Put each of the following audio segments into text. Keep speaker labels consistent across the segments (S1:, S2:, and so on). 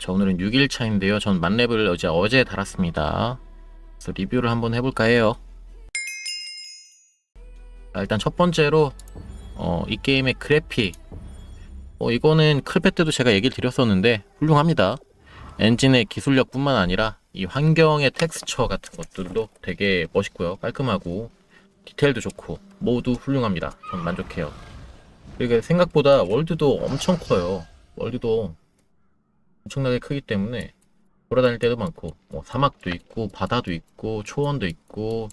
S1: 자, 오늘은 6일차인데요. 전 만렙을 어제, 어제 달았습니다. 그래서 리뷰를 한번 해볼까 해요. 자, 일단 첫 번째로, 어, 이 게임의 그래픽. 어, 이거는 클패 때도 제가 얘기를 드렸었는데, 훌륭합니다. 엔진의 기술력뿐만 아니라, 이 환경의 텍스처 같은 것들도 되게 멋있고요. 깔끔하고, 디테일도 좋고, 모두 훌륭합니다. 전 만족해요. 그리고 생각보다 월드도 엄청 커요. 월드도 엄청나게 크기 때문에 돌아다닐 때도 많고 뭐 사막도 있고 바다도 있고 초원도 있고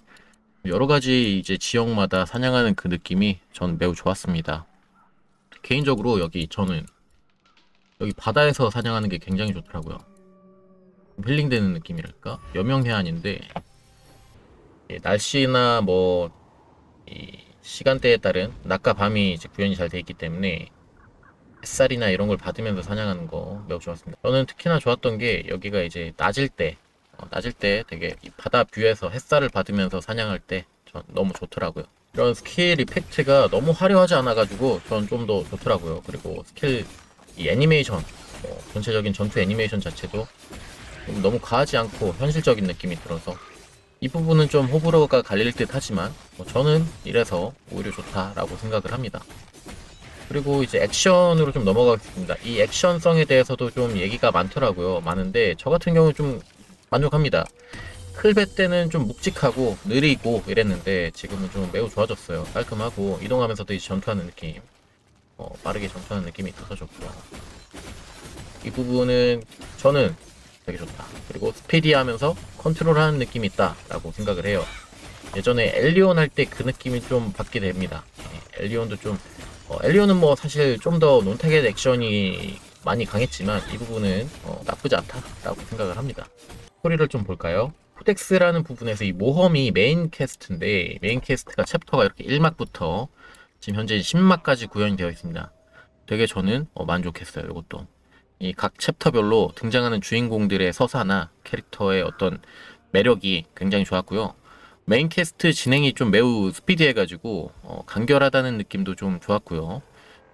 S1: 여러 가지 이제 지역마다 사냥하는 그 느낌이 전 매우 좋았습니다. 개인적으로 여기 저는 여기 바다에서 사냥하는 게 굉장히 좋더라고요. 힐링되는 느낌이랄까? 여명해안인데 예, 날씨나 뭐이 시간대에 따른 낮과 밤이 이제 구현이 잘 돼 있기 때문에 햇살이나 이런 걸 받으면서 사냥하는 거 매우 좋았습니다. 저는 특히나 좋았던 게 여기가 이제 낮일 때, 어, 낮일 때 되게 이 바다 뷰에서 햇살을 받으면서 사냥할 때 전 너무 좋더라고요. 이런 스킬 이펙트가 너무 화려하지 않아가지고 전 좀 더 좋더라고요. 그리고 스킬 이 애니메이션, 어, 전체적인 전투 애니메이션 자체도 좀 너무 과하지 않고 현실적인 느낌이 들어서 이 부분은 좀 호불호가 갈릴 듯 하지만 뭐 저는 이래서 오히려 좋다라고 생각을 합니다. 그리고 이제 액션으로 좀 넘어가겠습니다. 이 액션성에 대해서도 좀 얘기가 많더라고요. 많은데 저 같은 경우는 좀 만족합니다. 클베 때는 좀 묵직하고 느리고 이랬는데 지금은 좀 매우 좋아졌어요. 깔끔하고 이동하면서도 이제 전투하는 느낌, 어, 빠르게 전투하는 느낌이 있어서 좋고요. 이 부분은 저는 되게 좋다. 그리고 스피디하면서 컨트롤하는 느낌이 있다라고 생각을 해요. 예전에 엘리온 할 때 그 느낌이 좀 받게 됩니다. 예, 엘리온도 좀 어, 엘리온은 뭐 사실 좀 더 논타겟 액션이 많이 강했지만 이 부분은 어, 나쁘지 않다라고 생각을 합니다. 스토리를 좀 볼까요? 코덱스라는 부분에서 이 모험이 메인 캐스트인데 메인 캐스트가 챕터가 이렇게 1막부터 지금 현재 10막까지 구현이 되어 있습니다. 되게 저는 어, 만족했어요. 이것도 이 각 챕터별로 등장하는 주인공들의 서사나 캐릭터의 어떤 매력이 굉장히 좋았고요. 메인 캐스트 진행이 좀 매우 스피디해가지고 어, 간결하다는 느낌도 좀 좋았고요.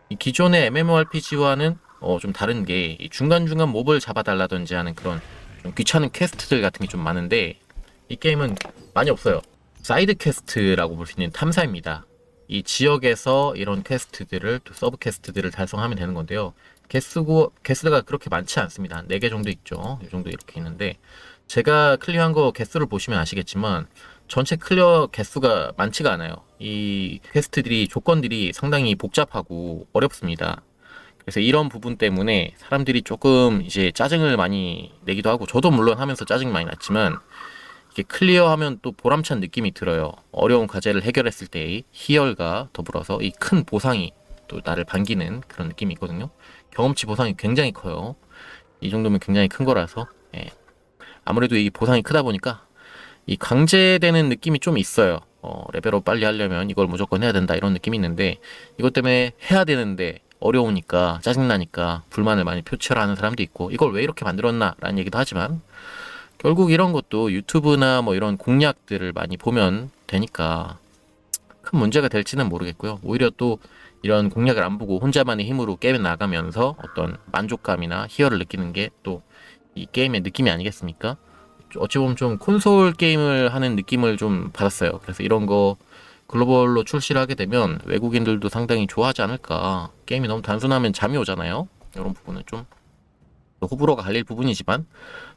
S1: 이 기존의 MMORPG와는 어, 좀 다른 게이 중간중간 몹을 잡아달라든지 하는 그런 좀 귀찮은 퀘스트들 같은 게 좀 많은데 이 게임은 많이 없어요. 사이드 퀘스트라고 볼 수 있는 탐사입니다. 이 지역에서 이런 퀘스트들을 또 서브 퀘스트들을 달성하면 되는 건데요. 개수고 개수가 그렇게 많지 않습니다. 한 4개 정도 있죠. 이 정도 이렇게 있는데 제가 클리어한 거 개수를 보시면 아시겠지만 전체 클리어 개수가 많지가 않아요. 이 퀘스트들이 조건들이 상당히 복잡하고 어렵습니다. 그래서 이런 부분 때문에 사람들이 조금 이제 짜증을 많이 내기도 하고 저도 물론 하면서 짜증 많이 났지만 이게 클리어하면 또 보람찬 느낌이 들어요. 어려운 과제를 해결했을 때의 희열과 더불어서 이 큰 보상이 또 나를 반기는 그런 느낌이 있거든요. 경험치 보상이 굉장히 커요. 이 정도면 굉장히 큰 거라서 예. 아무래도 이 보상이 크다 보니까 이 강제되는 느낌이 좀 있어요. 어, 레벨업 빨리 하려면 이걸 무조건 해야 된다 이런 느낌이 있는데 이것 때문에 해야 되는데 어려우니까 짜증나니까 불만을 많이 표출하는 사람도 있고 이걸 왜 이렇게 만들었나 라는 얘기도 하지만 결국 이런 것도 유튜브나 뭐 이런 공략들을 많이 보면 되니까 큰 문제가 될지는 모르겠고요. 오히려 또 이런 공략을 안 보고 혼자만의 힘으로 게임에 나가면서 어떤 만족감이나 희열을 느끼는 게 또 이 게임의 느낌이 아니겠습니까? 어찌 보면 좀 콘솔 게임을 하는 느낌을 좀 받았어요. 그래서 이런 거 글로벌로 출시를 하게 되면 외국인들도 상당히 좋아하지 않을까. 게임이 너무 단순하면 잠이 오잖아요. 이런 부분은 좀 호불호가 갈릴 부분이지만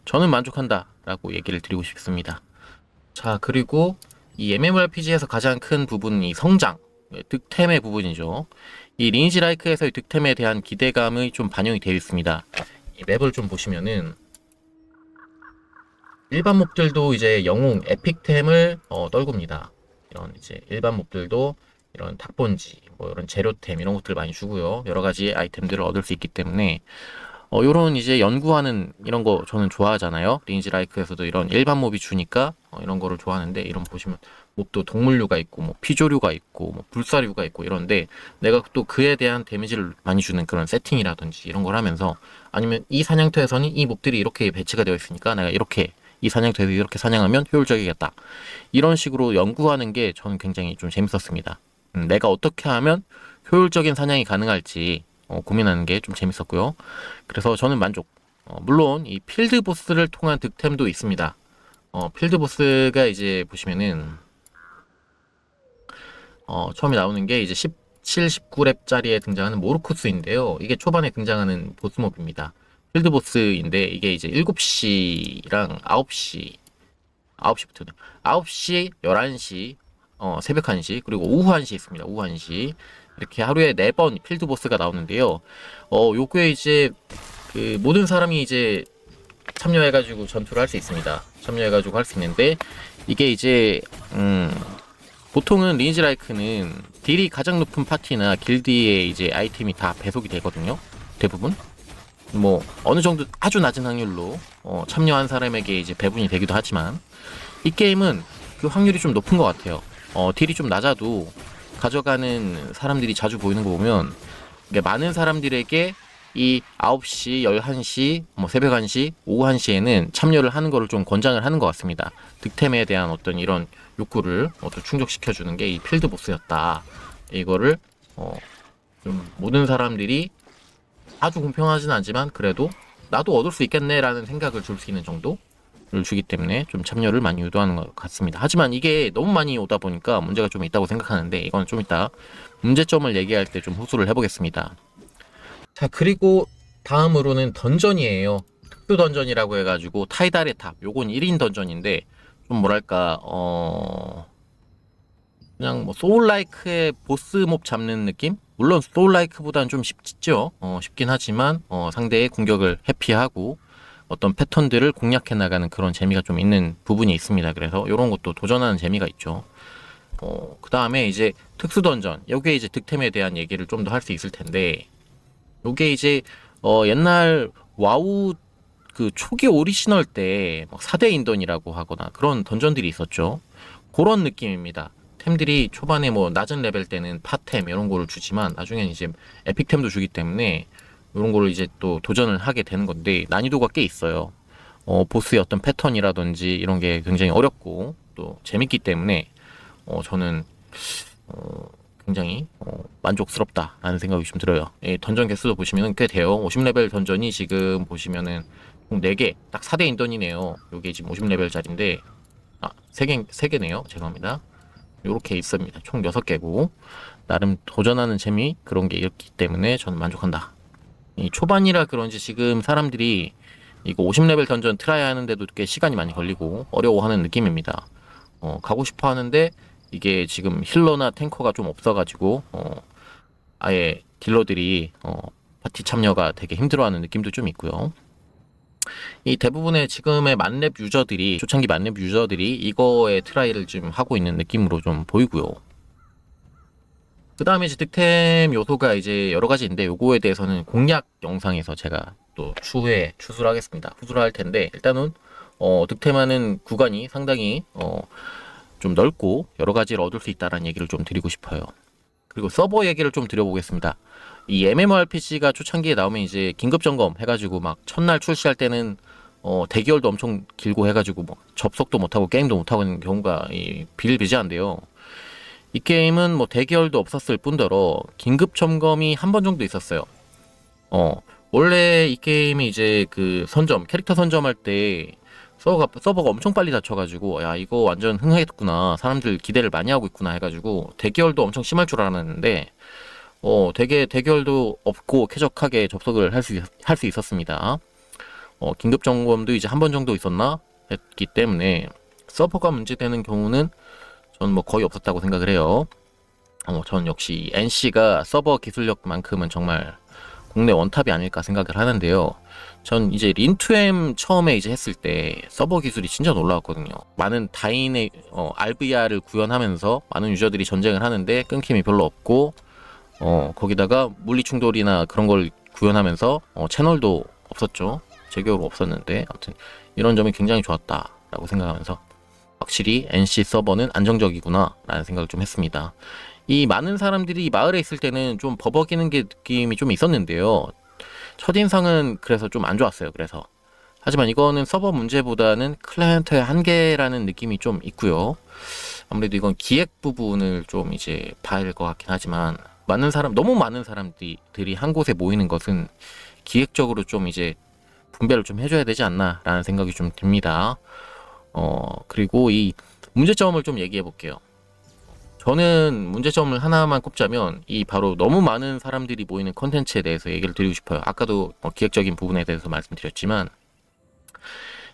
S1: 저는 만족한다라고 얘기를 드리고 싶습니다. 자, 그리고 이 MMORPG에서 가장 큰 부분이 성장, 네, 득템의 부분이죠. 이 리니지 라이크에서의 득템에 대한 기대감이 좀 반영이 되어 있습니다. 이 맵을 좀 보시면은 일반 몹들도 이제 영웅 에픽템을 어, 떨굽니다. 이런 이제 일반 몹들도 이런 탁본지, 뭐 이런 재료템 이런 것들 많이 주고요. 여러 가지 아이템들을 얻을 수 있기 때문에 어, 요런 이제 연구하는 이런 거 저는 좋아하잖아요. 리니지 라이크에서도 이런 일반 몹이 주니까 어, 이런 거를 좋아하는데 이런 보시면 몹도 동물류가 있고 뭐 피조류가 있고 뭐 불사류가 있고 이런데 내가 또 그에 대한 데미지를 많이 주는 그런 세팅이라든지 이런 걸 하면서 아니면 이 사냥터에서는 이 몹들이 이렇게 배치가 되어 있으니까 내가 이렇게 이 사냥터에서 이렇게 사냥하면 효율적이겠다. 이런 식으로 연구하는 게 저는 굉장히 좀 재밌었습니다. 음, 내가 어떻게 하면 효율적인 사냥이 가능할지 어, 고민하는 게 좀 재밌었고요. 그래서 저는 만족. 어, 물론 이 필드 보스를 통한 득템도 있습니다. 어, 필드 보스가 이제 보시면은 어, 처음에 나오는 게 이제 17, 19렙짜리에 등장하는 모르코스인데요. 이게 초반에 등장하는 보스몹입니다. 필드 보스인데 이게 이제 7시랑 9시 9시부터는 9시, 11시, 어, 새벽 1시, 그리고 오후 1시 있습니다. 오후 1시. 이렇게 하루에 4번 필드 보스가 나오는데요. 어, 요거에 이제 그 모든 사람이 이제 참여해가지고 전투를 할 수 있습니다. 참여해가지고 할 수 있는데 이게 이제 음 보통은 리니지 라이크는 딜이 가장 높은 파티나 길드에 이제 아이템이 다 배속이 되거든요. 대부분 뭐 어느 정도 아주 낮은 확률로 어, 참여한 사람에게 이제 배분이 되기도 하지만 이 게임은 그 확률이 좀 높은 것 같아요. 어, 딜이 좀 낮아도 가져가는 사람들이 자주 보이는 거 보면 많은 사람들에게 이 9시, 11시, 뭐 새벽 1시, 오후 1시에는 참여를 하는 거를 좀 권장을 하는 것 같습니다. 득템에 대한 어떤 이런 욕구를 어떤 충족시켜 주는 게 이 필드 보스였다. 이거를 어, 좀 모든 사람들이 아주 공평하진 않지만 그래도 나도 얻을 수 있겠네라는 생각을 줄 수 있는 정도를 주기 때문에 좀 참여를 많이 유도하는 것 같습니다. 하지만 이게 너무 많이 오다 보니까 문제가 좀 있다고 생각하는데 이건 좀 이따 문제점을 얘기할 때 좀 호소를 해보겠습니다. 자 그리고 다음으로는 던전이에요. 특수 던전이라고 해가지고 타이달의 탑. 요건 1인 던전인데 좀 뭐랄까 어 그냥 뭐 소울라이크의 보스 몹 잡는 느낌? 물론 소울라이크보다는 좀 쉽죠. 어, 쉽긴 하지만 어, 상대의 공격을 회피하고 어떤 패턴들을 공략해 나가는 그런 재미가 좀 있는 부분이 있습니다. 그래서 이런 것도 도전하는 재미가 있죠. 어, 그 다음에 이제 특수 던전. 여기에 이제 득템에 대한 얘기를 좀 더 할 수 있을 텐데, 요게 이제 어, 옛날 와우 그 초기 오리지널 때 막 4대 인던이라고 하거나 그런 던전들이 있었죠. 그런 느낌입니다. 템들이 초반에 뭐 낮은 레벨 때는 파템 이런 거를 주지만 나중엔 이제 에픽템도 주기 때문에 이런 거를 이제 또 도전을 하게 되는 건데 난이도가 꽤 있어요. 어, 보스의 어떤 패턴이라든지 이런 게 굉장히 어렵고 또 재밌기 때문에 어, 저는 어, 굉장히 어, 만족스럽다라는 생각이 좀 들어요. 이 던전 개수도 보시면 꽤 돼요. 50레벨 던전이 지금 보시면은 총 4개, 딱 4대 인던이네요. 요게 지금 50레벨짜리인데 아, 3개, 3개네요. 죄송합니다. 요렇게 있습니다. 총 6개고 나름 도전하는 재미 그런 게 있기 때문에 저는 만족한다. 이 초반이라 그런지 지금 사람들이 이거 50레벨 던전 트라이 하는데도 꽤 시간이 많이 걸리고 어려워하는 느낌입니다. 어, 가고 싶어 하는데 이게 지금 힐러나 탱커가 좀 없어가지고 어, 아예 딜러들이 어, 파티 참여가 되게 힘들어하는 느낌도 좀 있고요. 이 대부분의 지금의 만렙 유저들이 초창기 만렙 유저들이 이거에 트라이를 지금 하고 있는 느낌으로 좀 보이고요. 그 다음에 이제 득템 요소가 이제 여러 가지인데 요거에 대해서는 공략 영상에서 제가 또 추후에 추수를 하겠습니다. 후수를 할 텐데 일단은 어, 득템하는 구간이 상당히 어, 좀 넓고 여러 가지를 얻을 수 있다라는 얘기를 좀 드리고 싶어요. 그리고 서버 얘기를 좀 드려보겠습니다. 이 MMORPG가 초창기에 나오면 이제 긴급 점검 해가지고 막 첫날 출시할 때는 어, 대기열도 엄청 길고 해가지고 뭐 접속도 못하고 게임도 못하고 있는 경우가 이 비일비재한데요. 이 게임은 뭐 대기열도 없었을 뿐더러 긴급 점검이 한 번 정도 있었어요. 어, 원래 이 게임이 이제 그 선점, 캐릭터 선점할 때 서버가, 서버가 엄청 빨리 닫혀가지고, 야, 이거 완전 흥하겠구나. 사람들 기대를 많이 하고 있구나 해가지고, 대기열도 엄청 심할 줄 알았는데, 어, 되게 대결도 없고 쾌적하게 접속을 할 수, 할 수 있었습니다. 어, 긴급 점검도 이제 한 번 정도 있었나? 했기 때문에, 서버가 문제되는 경우는 저는 뭐 거의 없었다고 생각을 해요. 어, 전 역시 NC가 서버 기술력만큼은 정말 국내 원탑이 아닐까 생각을 하는데요. 전 이제 린투엠 처음에 이제 했을 때 서버 기술이 진짜 놀라웠거든요. 많은 다인의 어, RVR을 구현하면서 많은 유저들이 전쟁을 하는데 끊김이 별로 없고 어, 거기다가 물리 충돌이나 그런 걸 구현하면서 어, 채널도 없었죠. 제격으로 없었는데 아무튼 이런 점이 굉장히 좋았다라고 생각하면서 확실히 NC 서버는 안정적이구나라는 생각을 좀 했습니다. 이 많은 사람들이 마을에 있을 때는 좀 버벅이는 게 느낌이 좀 있었는데요. 첫인상은 그래서 좀 안 좋았어요. 그래서 하지만 이거는 서버 문제보다는 클라이언트의 한계라는 느낌이 좀 있고요. 아무래도 이건 기획 부분을 좀 이제 봐야 될 것 같긴 하지만 많은 사람 너무 많은 사람들이 한 곳에 모이는 것은 기획적으로 좀 이제 분배를 좀 해줘야 되지 않나라는 생각이 좀 듭니다. 어 그리고 이 문제점을 좀 얘기해 볼게요. 저는 문제점을 하나만 꼽자면 이 바로 너무 많은 사람들이 모이는 컨텐츠에 대해서 얘기를 드리고 싶어요. 아까도 어, 기획적인 부분에 대해서 말씀드렸지만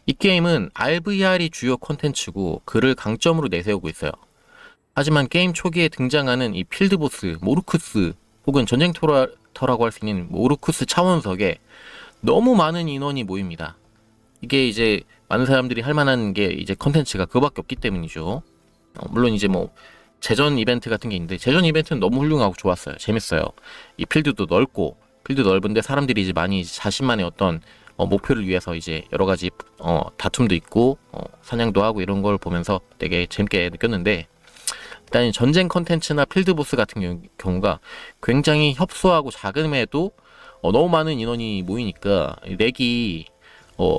S1: 이 게임은 RVR이 주요 컨텐츠고 그를 강점으로 내세우고 있어요. 하지만 게임 초기에 등장하는 이 필드보스, 모르쿠스 혹은 전쟁터라고 할 수 있는 모르쿠스 차원석에 너무 많은 인원이 모입니다. 이게 이제 많은 사람들이 할 만한 게 이제 컨텐츠가 그거밖에 없기 때문이죠. 어, 물론 이제 뭐 재전 이벤트 같은 게 있는데 재전 이벤트는 너무 훌륭하고 좋았어요. 재밌어요. 이 필드도 넓고 필드 넓은데 사람들이 이제 많이 자신만의 어떤 어, 목표를 위해서 이제 여러 가지 어, 다툼도 있고 어, 사냥도 하고 이런 걸 보면서 되게 재밌게 느꼈는데 일단 전쟁 컨텐츠나 필드보스 같은 경우, 경우가 굉장히 협소하고 작음에도 어, 너무 많은 인원이 모이니까 이 렉이 어,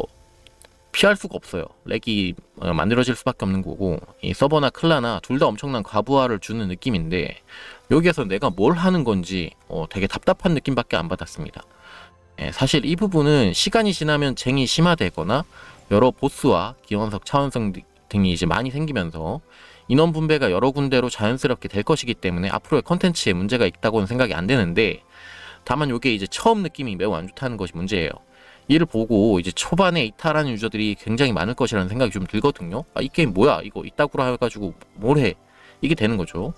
S1: 피할 수가 없어요. 렉이 어, 만들어질 수밖에 없는 거고 이 서버나 클라나 둘 다 엄청난 과부하를 주는 느낌인데 여기에서 내가 뭘 하는 건지 어, 되게 답답한 느낌밖에 안 받았습니다. 예, 사실 이 부분은 시간이 지나면 쟁이 심화되거나 여러 보스와 기원석, 차원석 등이 이제 많이 생기면서 인원 분배가 여러 군데로 자연스럽게 될 것이기 때문에 앞으로의 컨텐츠에 문제가 있다고는 생각이 안 되는데 다만 이게 이제 처음 느낌이 매우 안 좋다는 것이 문제예요. 이를 보고 이제 초반에 이탈하는 유저들이 굉장히 많을 것이라는 생각이 좀 들거든요. 아, 이 게임 뭐야? 이거 이따구로 해가지고 뭘 해? 이게 되는 거죠.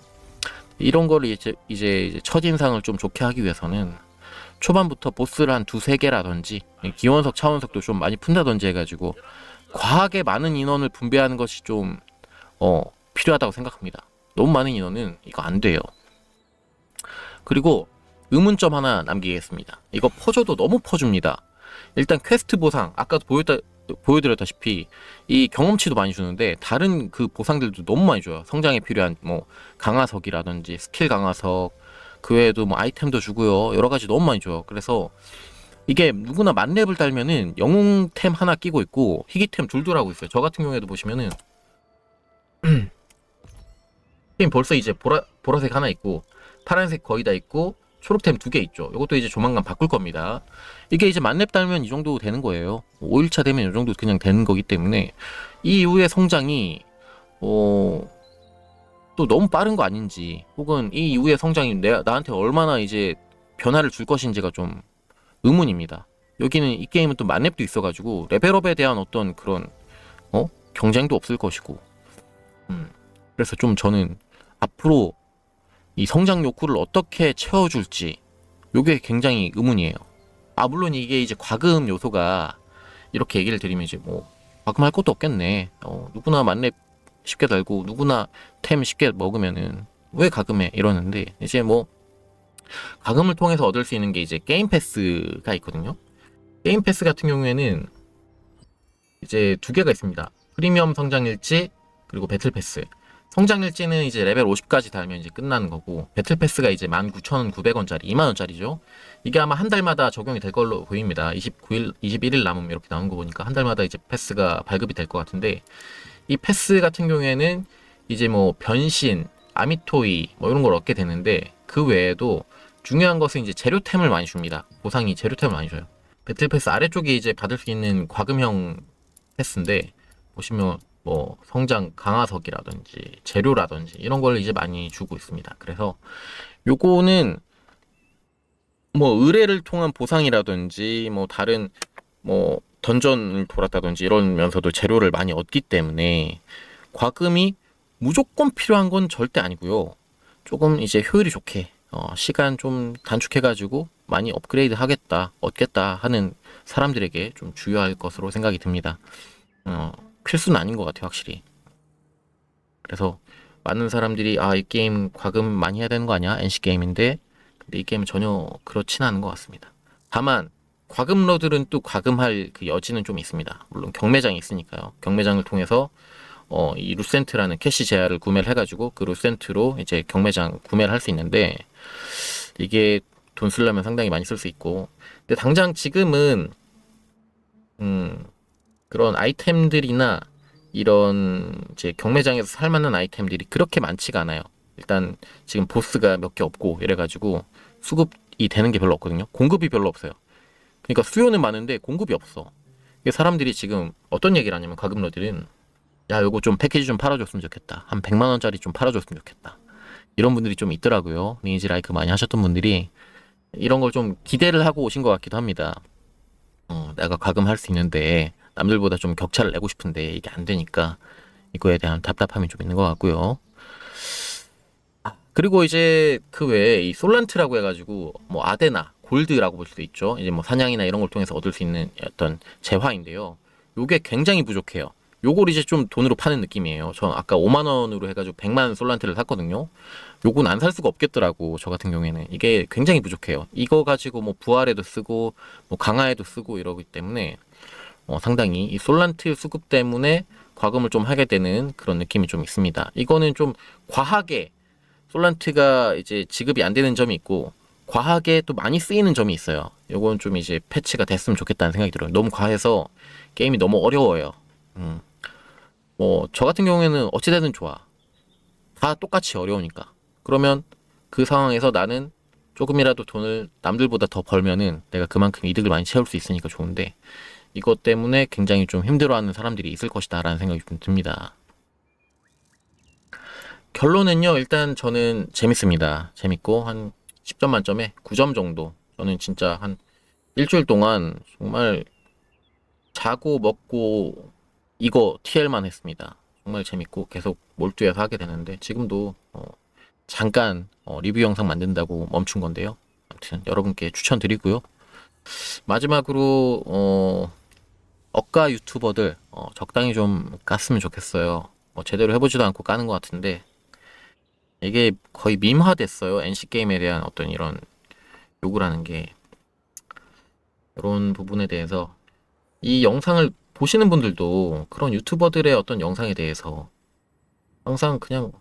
S1: 이런 거를 이제, 이제 이제 첫인상을 좀 좋게 하기 위해서는 초반부터 보스를 한 두세 개라든지 기원석, 차원석도 좀 많이 푼다든지 해가지고 과하게 많은 인원을 분배하는 것이 좀 어, 필요하다고 생각합니다. 너무 많은 인원은 이거 안 돼요. 그리고 의문점 하나 남기겠습니다. 이거 퍼줘도 너무 퍼줍니다. 일단 퀘스트 보상 아까도 보였다 보여드렸다시피 이 경험치도 많이 주는데 다른 그 보상들도 너무 많이 줘요. 성장에 필요한 뭐 강화석이라든지 스킬 강화석 그 외에도 뭐 아이템도 주고요. 여러 가지 너무 많이 줘요. 그래서 이게 누구나 만렙을 달면은 영웅템 하나 끼고 있고 희귀템 둘둘 하고 있어요. 저 같은 경우에도 보시면은 게임 벌써 이제 보라 보라색 하나 있고 파란색 거의 다 있고 초록템 두 개 있죠. 이것도 이제 조만간 바꿀 겁니다. 이게 이제 만렙 달면 이 정도 되는 거예요. 5일차 되면 이 정도 그냥 되는 거기 때문에 이 이후의 성장이 어, 또 너무 빠른 거 아닌지 혹은 이 이후의 성장이 내, 나한테 얼마나 이제 변화를 줄 것인지가 좀 의문입니다. 여기는 이 게임은 또 만렙도 있어가지고 레벨업에 대한 어떤 그런 어 경쟁도 없을 것이고 음, 그래서 좀 저는 앞으로 이 성장 욕구를 어떻게 채워줄지 요게 굉장히 의문이에요. 아 물론 이게 이제 과금 요소가 이렇게 얘기를 드리면 이제 뭐 과금할 것도 없겠네. 어, 누구나 만렙 쉽게 달고 누구나 템 쉽게 먹으면은 왜 가금해 이러는데 이제 뭐 가금을 통해서 얻을 수 있는 게 이제 게임 패스가 있거든요. 게임 패스 같은 경우에는 이제 두 개가 있습니다. 프리미엄 성장 일지 그리고 배틀 패스. 성장 일지는 이제 레벨 50까지 달면 이제 끝나는 거고 배틀 패스가 이제 19,900원짜리, 2만 원짜리죠. 이게 아마 한 달마다 적용이 될 걸로 보입니다. 29일, 21일 남으면 이렇게 나온 거 보니까 한 달마다 이제 패스가 발급이 될 것 같은데 이 패스 같은 경우에는 이제 뭐 변신, 아미토이 뭐 이런 걸 얻게 되는데 그 외에도 중요한 것은 이제 재료템을 많이 줍니다. 보상이 재료템을 많이 줘요. 배틀 패스 아래쪽에 이제 받을 수 있는 과금형 패스인데 보시면 뭐 성장 강화석이라든지 재료라든지 이런 걸 이제 많이 주고 있습니다. 그래서 요거는 뭐 의뢰를 통한 보상이라든지 뭐 다른 뭐 던전을 돌았다든지 이러면서도 재료를 많이 얻기 때문에 과금이 무조건 필요한 건 절대 아니고요. 조금 이제 효율이 좋게 어, 시간 좀 단축해가지고 많이 업그레이드 하겠다, 얻겠다 하는 사람들에게 좀 주요할 것으로 생각이 듭니다. 어, 필수는 아닌 것 같아요, 확실히. 그래서 많은 사람들이 아, 이 게임 과금 많이 해야 되는 거 아니야? NC 게임인데 근데 이 게임은 전혀 그렇진 않은 것 같습니다. 다만 과금러들은 또 과금할 그 여지는 좀 있습니다. 물론 경매장이 있으니까요. 경매장을 통해서 어, 이 루센트라는 캐시 제야를 구매를 해가지고 그 루센트로 이제 경매장 구매를 할 수 있는데 이게 돈 쓰려면 상당히 많이 쓸 수 있고 근데 당장 지금은 음 그런 아이템들이나 이런 이제 경매장에서 살 만한 아이템들이 그렇게 많지가 않아요. 일단 지금 보스가 몇 개 없고 이래가지고 수급이 되는 게 별로 없거든요. 공급이 별로 없어요. 그러니까 수요는 많은데 공급이 없어. 사람들이 지금 어떤 얘기를 하냐면 과금러들은 야 요거 좀 패키지 좀 팔아줬으면 좋겠다. 한 100만 원짜리 좀 팔아줬으면 좋겠다. 이런 분들이 좀 있더라고요. 리니지 라이크 많이 하셨던 분들이 이런 걸 좀 기대를 하고 오신 것 같기도 합니다. 어, 내가 과금할 수 있는데 남들보다 좀 격차를 내고 싶은데 이게 안 되니까 이거에 대한 답답함이 좀 있는 것 같고요. 아, 그리고 이제 그 외에 이 솔란트라고 해가지고 뭐 아데나, 골드라고 볼 수도 있죠. 이제 뭐 사냥이나 이런 걸 통해서 얻을 수 있는 어떤 재화인데요. 요게 굉장히 부족해요. 요걸 이제 좀 돈으로 파는 느낌이에요. 저 아까 5만 원으로 해가지고 100만 솔란트를 샀거든요. 요건 안 살 수가 없겠더라고. 저 같은 경우에는 이게 굉장히 부족해요. 이거 가지고 뭐 부활에도 쓰고 뭐 강화에도 쓰고 이러기 때문에 어, 상당히 이 솔란트 수급 때문에 과금을 좀 하게 되는 그런 느낌이 좀 있습니다. 이거는 좀 과하게 솔란트가 이제 지급이 안 되는 점이 있고 과하게 또 많이 쓰이는 점이 있어요. 요건 좀 이제 패치가 됐으면 좋겠다는 생각이 들어요. 너무 과해서 게임이 너무 어려워요. 음. 뭐 저 같은 경우에는 어찌되든 좋아. 다 똑같이 어려우니까. 그러면 그 상황에서 나는 조금이라도 돈을 남들보다 더 벌면은 내가 그만큼 이득을 많이 채울 수 있으니까 좋은데 이것 때문에 굉장히 좀 힘들어하는 사람들이 있을 것이다 라는 생각이 좀 듭니다. 결론은요, 일단 저는 재밌습니다. 재밌고, 한 10점 만점에 9점 정도. 저는 진짜 한 일주일 동안 정말 자고 먹고 이거 TL만 했습니다. 정말 재밌고 계속 몰두해서 하게 되는데, 지금도 어, 잠깐 어, 리뷰 영상 만든다고 멈춘 건데요. 아무튼 여러분께 추천드리고요. 마지막으로, 어, 억가 유튜버들 어, 적당히 좀 깠으면 좋겠어요. 뭐 제대로 해보지도 않고 까는 것 같은데 이게 거의 밈화됐어요. NC 게임에 대한 어떤 이런 하는 게 이런 부분에 대해서 이 영상을 보시는 분들도 그런 유튜버들의 어떤 영상에 대해서 항상 그냥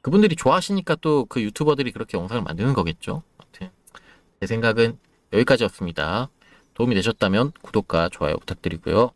S1: 그분들이 좋아하시니까 또 그 유튜버들이 그렇게 영상을 만드는 거겠죠. 아무튼 제 생각은 여기까지였습니다. 도움이 되셨다면 구독과 좋아요 부탁드리고요.